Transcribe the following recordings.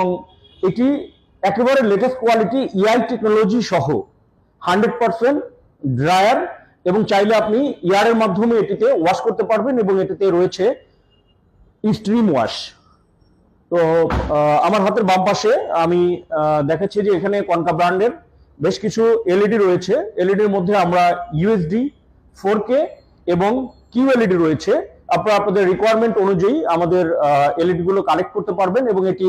এবং এটি একেবারে লেটেস্ট কোয়ালিটি ইআই টেকনোলজি সহ হান্ড্রেড পার্সেন্ট ড্রায়ার এবং চাইলে আপনি ইয়ারের মাধ্যমে এটিতে ওয়াশ করতে পারবেন এবং এটিতে রয়েছে স্ট্রিম ওয়াশ তো আমার হাতের বাম পাশে আমি দেখাচ্ছি যে এখানে কনকা ব্র্যান্ডের বেশ কিছু এলইডি রয়েছে। এলইডির মধ্যে আমরা ইউএসডি ফোর কে এবং কিউ এলইডি রয়েছে। আপনারা আপনাদের রিকোয়ারমেন্ট অনুযায়ী আমাদের এলইডি গুলো কালেক্ট করতে পারবেন এবং এটি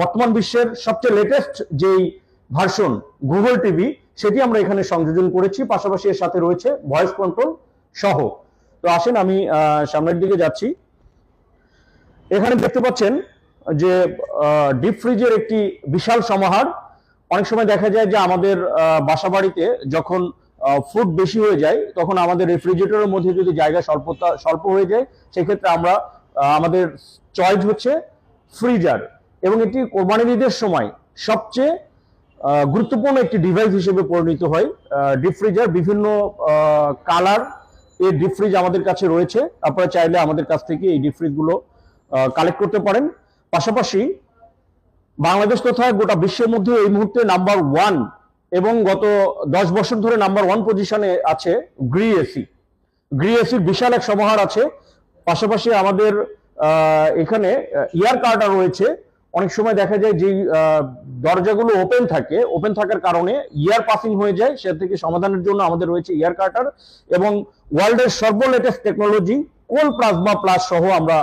বর্তমান বিশ্বের সবচেয়ে লেটেস্ট যেই ভার্সন গুগল টিভি সেটি আমরা এখানে সংযোজন করেছি। পাশাপাশি এর সাথে রয়েছে ভয়েস কন্ট্রোল সহ। তো আসেন আমি সামনের দিকে যাচ্ছি। এখানে দেখতে পাচ্ছেন যে ডিপ ফ্রিজের একটি বিশাল সমাহার। অনেক সময় দেখা যায় যে আমাদের বাসা বাড়িতে যখন ফুড বেশি হয়ে যায়, তখন আমাদের রেফ্রিজারেটরের মধ্যে যদি জায়গা স্বল্পতা, স্বল্প হয়ে যায়, সেক্ষেত্রে আমরা আমাদের চয়েস হচ্ছে ফ্রিজার এবং এটি কোরবানির ঈদের সময় সবচেয়ে গুরুত্বপূর্ণ একটি ডিভাইস হিসেবে পরিণত হয় ডিপ ফ্রিজার বিভিন্ন কালারের ডিপ ফ্রিজ আমাদের কাছে রয়েছে। আপনারা চাইলে আমাদের কাছ থেকে এই ডিপ ফ্রিজগুলো কালেক্ট করতে পারেন। পাশাপাশি বাংলাদেশ তথা গোটা বিশ্বের মধ্যে এই মুহূর্তে নাম্বার ওয়ান এবং গত দশ বছর ধরে নাম্বার ওয়ান পজিশনে আছে গ্রি এসি গ্রি এসির বিশাল এক সমাহার আছে। পাশাপাশি আমাদের এখানে ইয়ার কার্টার রয়েছে। অনেক সময় দেখা যায় যে দরজাগুলো ওপেন থাকে। ওপেন থাকার কারণে ইয়ার পাসিং হয়ে যায়। সে থেকে সমাধানের জন্য আমাদের রয়েছে ইয়ার কার্টার এবং ওয়ার্ল্ডের সর্বলেটেস্ট টেকনোলজি কোল প্লাজমা প্লাস সহ আমরা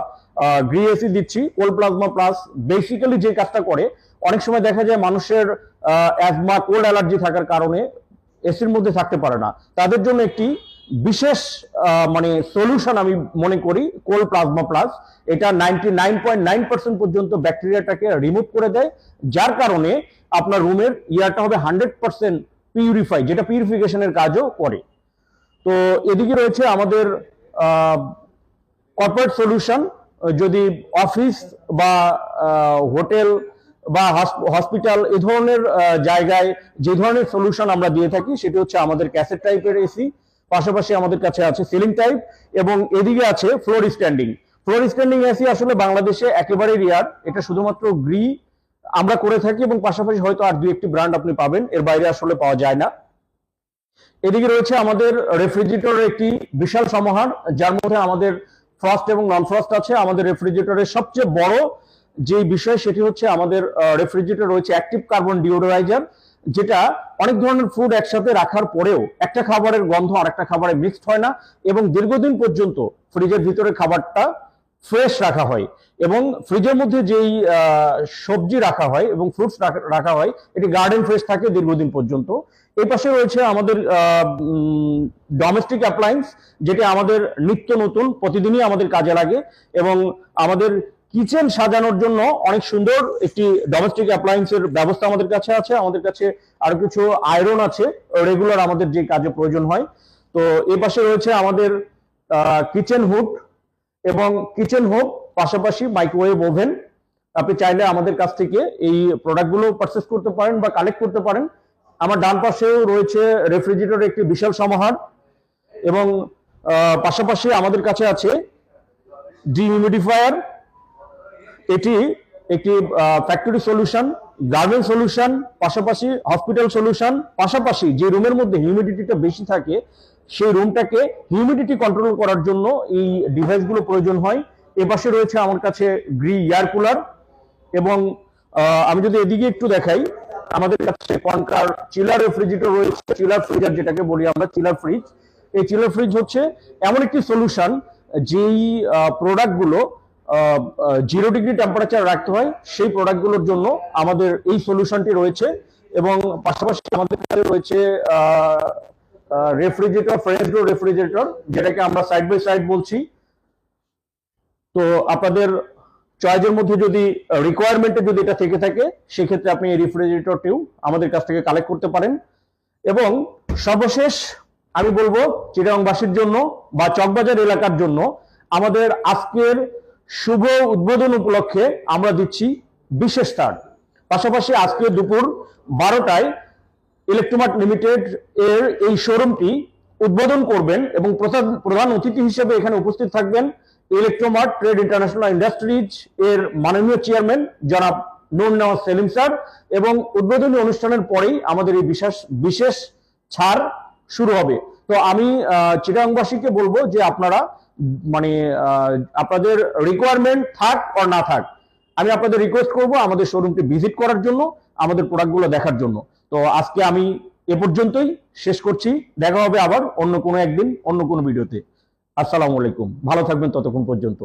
গ্রি এসি দিচ্ছি। কোল প্লাজমা প্লাস বেসিক্যালি যে কাজটা করে অনেক সময় দেখা যায় মানুষের অ্যাজমা কোল্ড অ্যালার্জি থাকার কারণে এসির মধ্যে থাকতে পারে না। তাদের জন্য একটি বিশেষ মানে সলিউশন আমি মনে করি কোল প্লাজমা প্লাস এটা নাইনটি পর্যন্ত ব্যাকটেরিয়াটাকে রিমুভ করে দেয়, যার কারণে আপনার রুমের ইয়ারটা হবে হান্ড্রেড পার্সেন্ট পিউরিফাই যেটা পিউরিফিকেশনের কাজও করে। তো এদিকে রয়েছে আমাদের কর্পোরেট সলিউশন যদি অফিস বা হোটেল বা হসপিটাল এ ধরনের জায়গায় যে ধরনের সলিউশন আমরা দিয়ে থাকি, সেটি হচ্ছে আমাদের ক্যাসেট টাইপের এসি পাশাপাশি আমাদের কাছে আছে সিলিং টাইপ এবং এদিকে আছে floor standing floor standing AC আসলে বাংলাদেশে একেবারে রিয়ার এটা শুধুমাত্র গ্রি আমরা করে থাকি এবং পাশাপাশি হয়তো আর দুই একটি ব্র্যান্ড আপনি পাবেন, এর বাইরে আসলে পাওয়া যায় না। এদিকে রয়েছে আমাদের রেফ্রিজারেটরের একটি বিশাল সমাহার, যার মধ্যে আমাদের ফ্রস্ট এবং নন ফ্রস্ট আছে। আমাদের রেফ্রিজারেটরের সবচেয়ে বড় যে বিষয় সেটি হচ্ছে আমাদের রেফ্রিজারেটর রয়েছে অ্যাক্টিভ কার্বন ডিওডোরাইজার যেটা অনেক ধরনের ফুড একসাথে রাখার পরেও একটা খাবারের গন্ধ আর একটা খাবারে মিক্সড হয় না এবং দীর্ঘদিন পর্যন্ত ফ্রিজের ভিতরে খাবারটা ফ্রেশ রাখা হয় এবং ফ্রিজের মধ্যে যেই সবজি রাখা হয় এবং ফ্রুটস রাখা হয়, এটি গার্ডেন ফ্রেশ থাকে দীর্ঘদিন পর্যন্ত। এই পাশে রয়েছে আমাদের ডোমেস্টিক অ্যাপ্লায়েন্স যেটি আমাদের নিত্য নতুন, প্রতিদিনই আমাদের কাজে লাগে এবং আমাদের কিচেন সাজানোর জন্য অনেক সুন্দর একটি ডোমেস্টিক অ্যাপ্লায়েন্সের ব্যবস্থা আমাদের কাছে আছে। আমাদের কাছে আরও কিছু আয়রন আছে রেগুলার আমাদের যে কাজে প্রয়োজন হয়। তো এই পাশে রয়েছে আমাদের কিচেন হুড এবং কিচেন হোক পাশাপাশি মাইক্রোওয়েভ ওভেন আপনি চাইলে আমাদের কাছ থেকে এই প্রোডাক্টগুলো পারচেস করতে পারেন বা কালেক্ট করতে পারেন। আমার ডান পাশেও রয়েছে রেফ্রিজারেটর একটি বিশাল সমাহার এবং পাশাপাশি আমাদের কাছে আছে ডিহিউমিডিফায়ার এটি একটি ফ্যাক্টরি সলিউশন গার্মেন্ট সলিউশন পাশাপাশি হসপিটাল সলিউশন পাশাপাশি যে রুমের মধ্যে হিউমিডিটিটা বেশি থাকে, সেই রুমটাকে হিউমিডিটি কন্ট্রোল করার জন্য এই ডিভাইসগুলো প্রয়োজন হয়। এপাশে রয়েছে আমার কাছে গ্রি এয়ার কুলার এবং আমি যদি এদিকে একটু দেখাই, আমাদের কাছে কনকার চিলার রেফ্রিজারেটর রয়েছে চিলার ফ্রিজার যেটাকে বলি আমরা চিলার ফ্রিজ এই চিলার ফ্রিজ হচ্ছে এমন একটি সলিউশন যেই প্রোডাক্টগুলো জিরো ডিগ্রি টেম্পারেচার রাখতে হয়। সেই প্রোডাক্টগুলোর জন্য আমাদের এই সলিউশনটি রয়েছে এবং পাশাপাশি আমাদের কাছে রয়েছে রেফ্রিজারেটর ফ্রেশ ডোর রেফ্রিজারেটর যেটাকে আমরা সাইড বাই সাইড বলছি। তো আপনাদের চয়েসের মধ্যে যদি রিকোয়ারমেন্টে যদি এটা থেকে থাকে, সেক্ষেত্রে আপনি এই রেফ্রিজারেটরটিও আমাদের কাছ থেকে কালেক্ট করতে পারেন। এবং সর্বশেষ আমি বলব চিটাংবাসীর জন্য বা চকবাজার এলাকার জন্য আমাদের আজকের শুভ উদ্বোধন উপলক্ষে আমরা দিচ্ছি বিশেষ ছাড় পাশাপাশি আজকে দুপুর বারোটায় ইলেকট্রোমার্ট লিমিটেড এর এই শোরুমটি উদ্বোধন করবেন এবং প্রধান অতিথি হিসেবে এখানে উপস্থিত থাকবেন ইলেকট্রোমার্ট ট্রেড ইন্টারন্যাশনাল ইন্ডাস্ট্রিজ এর মাননীয় চেয়ারম্যান জনাব নুন নেওয়াজ সেলিম স্যার এবং উদ্বোধনী অনুষ্ঠানের পরেই আমাদের এই বিশেষ বিশেষ ছাড় শুরু হবে। তো আমি চিটাংবাসীকে বলব যে আপনারা মানে আপনাদের রিকোয়ারমেন্ট থাক আর না থাক, আমি আপনাদের রিকোয়েস্ট করব আমাদের শোরুমকে ভিজিট করার জন্য, আমাদের প্রোডাক্টগুলো দেখার জন্য। তো আজকে আমি এ পর্যন্তই, শেষ করছি, দেখা হবে আবার অন্য কোনো একদিন, অন্য কোনো ভিডিওতে। আসসালামু আলাইকুম, ভালো থাকবেন ততক্ষণ পর্যন্ত।